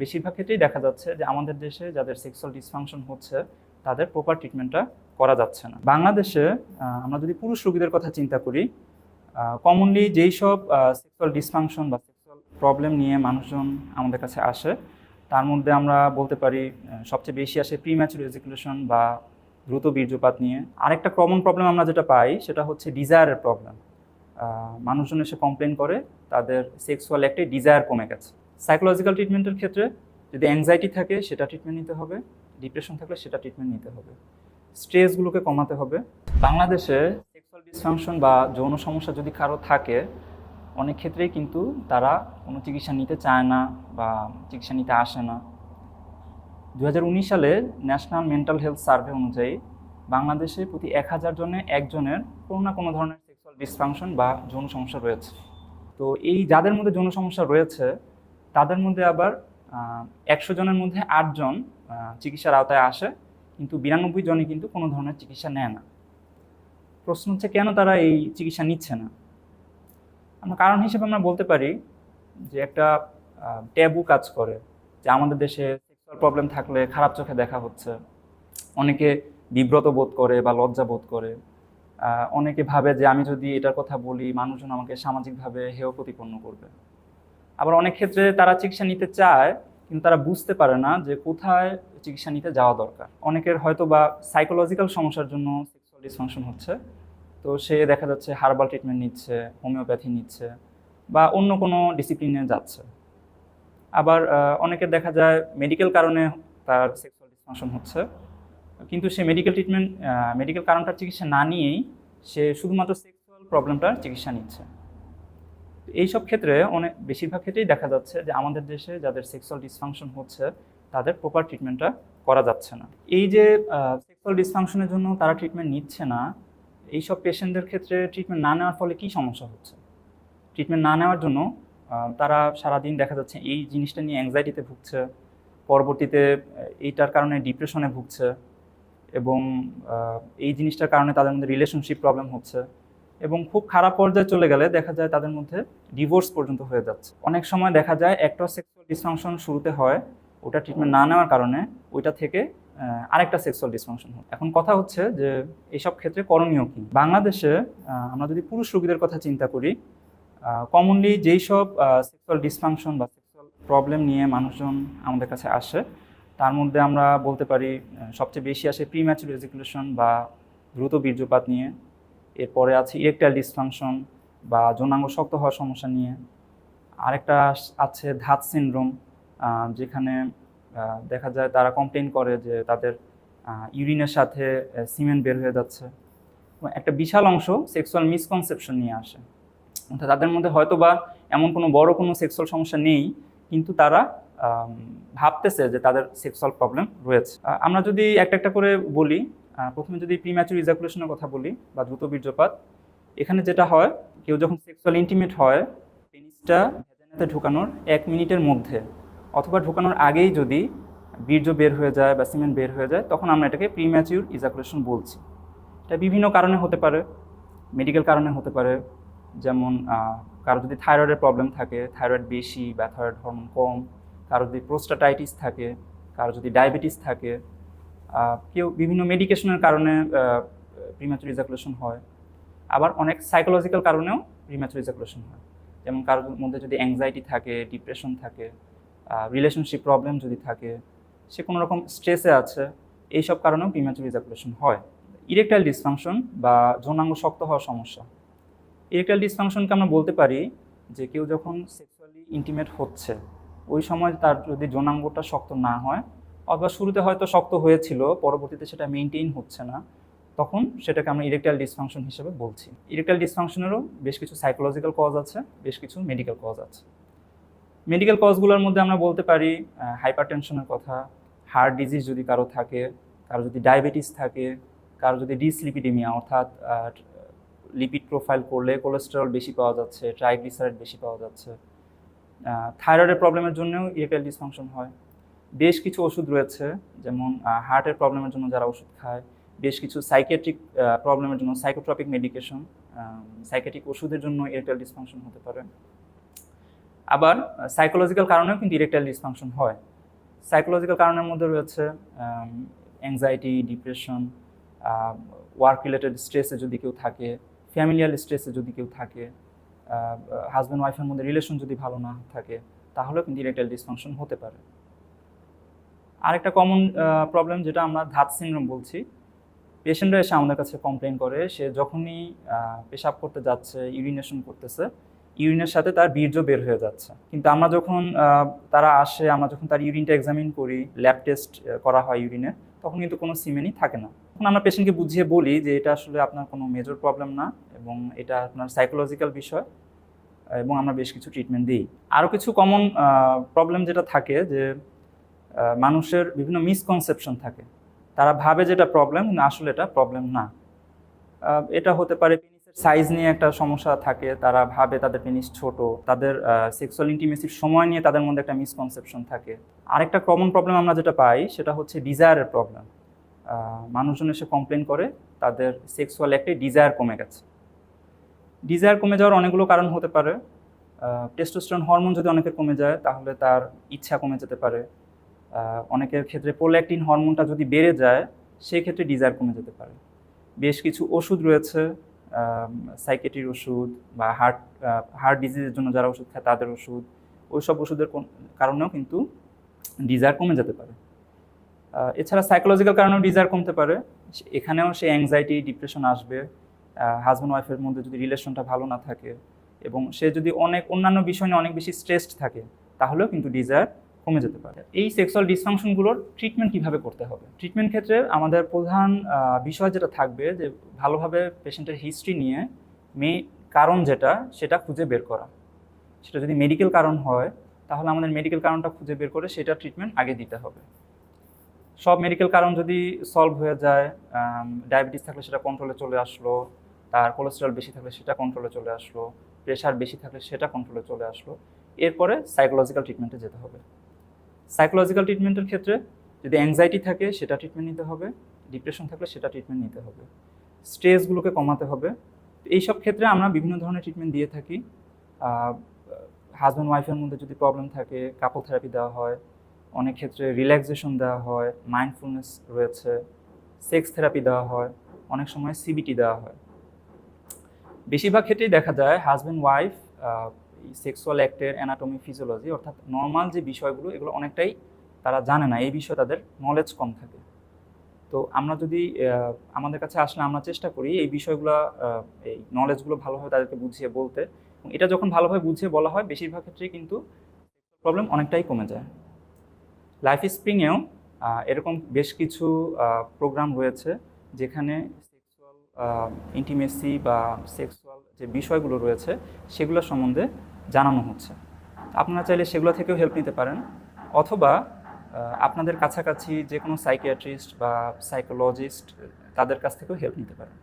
বেশিরভাগ ক্ষেত্রেই দেখা যাচ্ছে যে আমাদের দেশে যাদের সেক্সুয়াল ডিসফাংশন হচ্ছে, তাদের প্রপার ট্রিটমেন্টটা করা যাচ্ছে না। বাংলাদেশে আমরা যদি পুরুষ রোগীদের কথা চিন্তা করি কমনলি যেই সব সেক্সুয়াল ডিসফাংশন বা সেক্সুয়াল প্রবলেম নিয়ে মানুষজন আমাদের কাছে আসে, তার মধ্যে আমরা বলতে পারি সবচেয়ে বেশি আসে প্রিম্যাচুর এজুকেশন বা দ্রুত বীর্যপাত নিয়ে। আরেকটা কমন প্রবলেম আমরা যেটা পাই, সেটা হচ্ছে ডিজায়ারের প্রবলেম মানুষজন এসে কমপ্লেন করে, তাদের সেক্সুয়াল একটি ডিজায়ার কমে গেছে। সাইকোলজিক্যাল ট্রিটমেন্টের ক্ষেত্রে যদি অ্যাংজাইটি থাকে, সেটা ট্রিটমেন্ট নিতে হবে। ডিপ্রেশন থাকলে সেটা ট্রিটমেন্ট নিতে হবে। স্ট্রেসগুলোকে কমাতে হবে। বাংলাদেশে সেক্সুয়াল ডিসফাংশন বা যৌন সমস্যা যদি কারও থাকে, অনেক ক্ষেত্রেই কিন্তু তারা কোনো চিকিৎসা নিতে চায় না বা চিকিৎসা নিতে আসে না। দু হাজার উনিশ সালে ন্যাশনাল মেন্টাল হেলথ সার্ভে অনুযায়ী বাংলাদেশে প্রতি এক হাজার জনে একজনের কোনো না কোনো ধরনের সেক্সুয়াল ডিসফাংশন বা যৌন সমস্যা রয়েছে। তো এই যাদের মধ্যে যৌন সমস্যা রয়েছে তাদের মধ্যে আবার একশো জনের মধ্যে আটজন চিকিৎসার আওতায় আসে, কিন্তু বিরানব্বই জনই কিন্তু কোনো ধরনের চিকিৎসা নেয় না। প্রশ্ন হচ্ছে, কেন তারা এই চিকিৎসা নিচ্ছে না? আমরা কারণ হিসেবে আমরা বলতে পারি যে একটা ট্যাবু কাজ করে, যে আমাদের দেশে সেক্সুয়াল প্রবলেম থাকলে খারাপ চোখে দেখা হচ্ছে। অনেকে বিব্রত বোধ করে বা লজ্জা বোধ করে। অনেকে ভাবে যে আমি যদি এটার কথা বলি, মানুষজন আমাকে সামাজিকভাবে হেয় প্রতিপন্ন করবে। আবার অনেক ক্ষেত্রে তারা চিকিৎসা নিতে চায়, কিন্তু তারা বুঝতে পারে না যে কোথায় চিকিৎসা নিতে যাওয়া দরকার। অনেকের হয়তো বা সাইকোলজিক্যাল সমস্যার জন্য সেক্সুয়াল ডিসফাংশন হচ্ছে। তো সে দেখা যাচ্ছে হার্বাল ট্রিটমেন্ট নিচ্ছে হোমিওপ্যাথি নিচ্ছে, বা অন্য কোনো ডিসিপ্লিনে যাচ্ছে। আবার অনেকের দেখা যায় মেডিকেল কারণে তার সেক্সুয়াল ডিসফাংশন হচ্ছে। কিন্তু সে মেডিকেল ট্রিটমেন্ট মেডিকেল কারণটার চিকিৎসা না নিয়েই সে শুধুমাত্র সেক্সুয়াল প্রবলেমটার চিকিৎসা নিচ্ছে। এইসব ক্ষেত্রে অনেক, বেশিরভাগ ক্ষেত্রেই দেখা যাচ্ছে যে আমাদের দেশে যাদের সেক্সুয়াল ডিসফাংশন হচ্ছে, তাদের প্রপার ট্রিটমেন্টটা করা যাচ্ছে না। এই যে সেক্সুয়াল ডিসফাংশনের জন্য তারা ট্রিটমেন্ট নিচ্ছে না, এইসব পেশেন্টদের ক্ষেত্রে ট্রিটমেন্ট না নেওয়ার ফলে কী সমস্যা হচ্ছে? ট্রিটমেন্ট না নেওয়ার জন্য তারা সারাদিন দেখা যাচ্ছে এই জিনিসটা নিয়ে অ্যাংজাইটিতে ভুগছে, পরবর্তীতে এইটার কারণে ডিপ্রেশনে ভুগছে এবং এই জিনিসটার কারণে তাদের মধ্যে রিলেশনশিপ প্রবলেম হচ্ছে। এবং খুব খারাপ পর্যায়ে চলে গেলে দেখা যায় তাদের মধ্যে ডিভোর্স পর্যন্ত হয়ে যাচ্ছে। অনেক সময় দেখা যায় একটা সেক্সুয়াল ডিসফাংশন শুরুতে হয়, ওটা ট্রিটমেন্ট না নেওয়ার কারণে ওইটা থেকে আরেকটা সেক্সুয়াল ডিসফাংশন হয়। এখন কথা হচ্ছে যে এইসব ক্ষেত্রে করণীয় কি? বাংলাদেশে আমরা যদি পুরুষ রোগীদের কথা চিন্তা করি কমনলি যেই সব সেক্সুয়াল ডিসফাংশন বা সেক্সুয়াল প্রবলেম নিয়ে মানুষজন আমাদের কাছে আসে, তার মধ্যে আমরা বলতে পারি সবচেয়ে বেশি আসে প্রিম্যাচুর এজুকেশন বা দ্রুত বীর্যপাত নিয়ে। এরপরে আছে ইরেকটাইল ডিসফাংশন বা যৌনাঙ্গ শক্ত হওয়ার সমস্যা নিয়ে। আরেকটা আছে ধাত সিনড্রোম যেখানে দেখা যায় তারা কমপ্লেন করে যে তাদের ইউরিনের সাথে সিমেন্ট বের হয়ে যাচ্ছে। একটা বিশাল অংশ সেক্সুয়াল মিসকনসেপশন নিয়ে আসে। অর্থাৎ তাদের মধ্যে হয়তো বা এমন কোনো বড় কোনো সেক্সুয়াল সমস্যা নেই, কিন্তু তারা ভাবতেছে যে তাদের সেক্সুয়াল প্রবলেম রয়েছে। আমরা যদি একটা একটা করে বলি প্রথমে যদি প্রিম্যাচুর ইজাকুলেশনের কথা বলি বা দ্রুত বীর্যপাত, এখানে যেটা হয়, কেউ যখন সেক্সুয়াল ইন্টিমেট হয় পেনিসটা ভেজানাতে ঢুকানোর এক মিনিটের মধ্যে অথবা ঢুকানোর আগেই যদি বীর্য বের হয়ে যায় বা সিমেন্ট বের হয়ে যায়, তখন আমরা এটাকে প্রিম্যাচিউর ইজাকুলেশন বলছি। এটা বিভিন্ন কারণে হতে পারে মেডিকেল কারণে হতে পারে, যেমন কারও যদি থাইরয়েডের প্রবলেম থাকে থাইরয়েড বেশি, বা থাইরয়েড হরমোন কম, কারও যদি প্রোস্টাটাইটিস থাকে, কারও যদি ডায়াবেটিস থাকে কেউ বিভিন্ন মেডিকেশনের কারণে প্রিম্যাচুর ইজাকুলেশন হয়। আবার অনেক সাইকোলজিক্যাল কারণেও প্রিম্যাচুর ইজাকুলেশন হয়। যেমন কারোর মধ্যে যদি অ্যাংজাইটি থাকে ডিপ্রেশন থাকে রিলেশনশিপ প্রবলেম যদি থাকে, সে কোনো রকম স্ট্রেসে আছে, এইসব কারণেও প্রিম্যাচুর ইজাকুলেশন হয়। ইরেকটাইল ডিসফাংশন বা যৌনাঙ্গ শক্ত হওয়ার সমস্যা। ইরেকটাইল ডিসফাংশনকে আমরা বলতে পারি যে কেউ যখন সেক্সুয়ালি ইন্টিমেট হচ্ছে, ওই সময় তার যদি যৌনাঙ্গটা শক্ত না হয় অথবা শুরুতে হয়তো শক্ত হয়েছিল, পরবর্তীতে সেটা মেনটেইন হচ্ছে না, তখন সেটাকে আমরা ইরেকটাইল ডিসফাংশন হিসেবে বলছি। ইরেকটাইল ডিসফাংশনেরও বেশ কিছু সাইকোলজিক্যাল কজ আছে, বেশ কিছু মেডিকেল কজ আছে। মেডিকেল কজগুলোর মধ্যে আমরা বলতে পারি হাইপার টেনশনের কথা হার্ট ডিজিজ যদি কারও থাকে, কারও যদি ডায়াবেটিস থাকে, কারও যদি ডিসলিপিডিমিয়া অর্থাৎ লিপিড প্রোফাইল করলে কোলেস্টেরল বেশি পাওয়া যাচ্ছে ট্রাইগ্লিসারাইড বেশি পাওয়া যাচ্ছে থাইরয়েডের প্রবলেমের জন্যও ইরেকটাইল ডিসফাংশন হয়। বেশ কিছু ওষুধ রয়েছে, যেমন হার্টের প্রবলেমের জন্য যারা ওষুধ খায়, বেশ কিছু সাইকেট্রিক প্রবলেমের জন্য সাইকোট্রপিক মেডিকেশন সাইকেট্রিক ওষুধের জন্য ইরেকটাইল ডিসফাংশন হতে পারে। আবার সাইকোলজিক্যাল কারণেও কিন্তু ইরেকটাইল ডিসফাংশন হয়। সাইকোলজিক্যাল কারণের মধ্যে রয়েছে অ্যাংজাইটি ডিপ্রেশন ওয়ার্ক রিলেটেড স্ট্রেসে যদি কেউ থাকে ফ্যামিলিয়াল স্ট্রেসে যদি কেউ থাকে হাজব্যান্ড ওয়াইফের মধ্যে রিলেশন যদি ভালো না থাকে, তাহলেও কিন্তু ইরেকটাইল ডিসফাংশন হতে পারে। আরেকটা কমন প্রবলেম যেটা আমরা ধাত সিনড্রোম বলছি। পেশেন্টরা এসে আমাদের কাছে কমপ্লেন করে, সে যখনই পেশাব করতে যাচ্ছে ইউরিনেশন করতেছে ইউরিনের সাথে তার বীর্য বের হয়ে যাচ্ছে। কিন্তু আমরা যখন তারা আসে, আমরা যখন তার ইউরিনটা এক্সামিন করি ল্যাব টেস্ট করা হয় ইউরিনে তখন কিন্তু কোনো সিমেনই থাকে না। তখন আমরা পেশেন্টকে বুঝিয়ে বলি যে এটা আসলে আপনার কোনো মেজর প্রবলেম না এবং এটা আপনার সাইকোলজিক্যাল বিষয়, এবং আমরা বেশ কিছু ট্রিটমেন্ট দিই। আরও কিছু কমন প্রবলেম যেটা থাকে যে মানুষের বিভিন্ন মিসকনসেপশন থাকে। তারা ভাবে যেটা প্রবলেম কিন্তু আসলে এটা প্রবলেম না। এটা হতে পারে পেনিসের সাইজ নিয়ে একটা সমস্যা থাকে, তারা ভাবে তাদের পেনিস ছোট, তাদের সেক্সুয়াল ইন্টিমেসির সময় নিয়ে তাদের মধ্যে একটা মিসকনসেপশন থাকে। আরেকটা কমন প্রবলেম আমরা যেটা পাই, সেটা হচ্ছে ডিজায়ারের প্রবলেম মানুষজন এসে কমপ্লেন করে, তাদের সেক্সুয়াল একটি ডিজায়ার কমে গেছে। ডিজায়ার কমে যাওয়ার অনেকগুলো কারণ হতে পারে। টেস্টোস্টেরন হরমোন যদি অনেকের কমে যায়, তাহলে তার ইচ্ছা কমে যেতে পারে। অনেকের ক্ষেত্রে প্রোল্যাক্টিন হরমোনটা যদি বেড়ে যায় সেই ক্ষেত্রে ডিজায়ার কমে যেতে পারে। বেশ কিছু ওষুধ রয়েছে সাইকেটির ওষুধ বা হার্ট হার্ট ডিজিজের জন্য যারা ওষুধ খায় তাদের ওষুধ। ওই সব ওষুধের কারণেও কিন্তু ডিজায়ার কমে যেতে পারে। এছাড়া সাইকোলজিক্যাল কারণেও ডিজায়ার কমতে পারে। এখানেও সে অ্যাংজাইটি ডিপ্রেশন আসবে। হাজব্যান্ড ওয়াইফের মধ্যে যদি রিলেশনটা ভালো না থাকে এবং সে যদি অনেক, অন্যান্য বিষয় নিয়ে অনেক বেশি স্ট্রেসড থাকে, তাহলেও কিন্তু ডিজায়ার কমে যেতে পারে। এই সেক্সুয়াল ডিসফাংশনগুলোর ট্রিটমেন্ট কীভাবে করতে হবে? ট্রিটমেন্ট ক্ষেত্রে আমাদের প্রধান বিষয় যেটা থাকবে যে ভালোভাবে পেশেন্টের হিস্ট্রি নিয়ে মে কারণ যেটা, সেটা খুঁজে বের করা। সেটা যদি মেডিকেল কারণ হয়, তাহলে আমাদের মেডিকেল কারণটা খুঁজে বের করে সেটা ট্রিটমেন্ট আগে দিতে হবে। সব মেডিকেল কারণ যদি সলভ হয়ে যায় ডায়াবেটিস থাকলে সেটা কন্ট্রোলে চলে আসলো, তার কোলেস্টেরল বেশি থাকলে সেটা কন্ট্রোলে চলে আসলো প্রেশার বেশি থাকলে সেটা কন্ট্রোলে চলে আসলো, এরপরে সাইকোলজিক্যাল ট্রিটমেন্টে যেতে হবে। সাইকোলজিক্যাল ট্রিটমেন্টের ক্ষেত্রে যদি অ্যাংজাইটি থাকে, সেটা ট্রিটমেন্ট নিতে হবে। ডিপ্রেশন থাকলে সেটা ট্রিটমেন্ট নিতে হবে। স্ট্রেসগুলোকে কমাতে হবে। তো এইসব ক্ষেত্রে আমরা বিভিন্ন ধরনের ট্রিটমেন্ট দিয়ে থাকি। হাজব্যান্ড ওয়াইফের মধ্যে যদি প্রবলেম থাকে কাপল থেরাপি দেওয়া হয়, অনেক ক্ষেত্রে রিল্যাক্সেশন দেওয়া হয় মাইন্ডফুলনেস রয়েছে সেক্স থেরাপি দেওয়া হয়, অনেক সময় সিবিটি দেওয়া হয়। বেশিরভাগ ক্ষেত্রেই দেখা যায় হাজব্যান্ড ওয়াইফ সেক্সুয়াল অ্যাক্টের অ্যানাটমি ফিজিওলজি অর্থাৎ নর্মাল যে বিষয়গুলো, এগুলো অনেকটাই তারা জানে না। এই বিষয়ে তাদের নলেজ কম থাকে। তো আমরা যদি আমাদের কাছে আসলে আমরা চেষ্টা করি এই বিষয়গুলো এই নলেজগুলো ভালোভাবে তাদেরকে বুঝিয়ে বলতে। এটা যখন ভালোভাবে বুঝিয়ে বলা হয়, বেশিরভাগ ক্ষেত্রেই কিন্তু প্রবলেম অনেকটাই কমে যায়। লাইফ স্প্রিংয়েও এরকম বেশ কিছু প্রোগ্রাম রয়েছে যেখানে সেক্সুয়াল ইন্টিমেসি বা সেক্সুয়াল যে বিষয়গুলো রয়েছে, সেগুলো সম্বন্ধে জানানো হচ্ছে। আপনারা চাইলে সেগুলো থেকেও হেল্প নিতে পারেন। অথবা আপনাদের কাছাকাছি যে কোনো সাইকিয়াট্রিস্ট বা সাইকোলজিস্ট তাদের কাছ থেকেও হেল্প নিতে পারেন।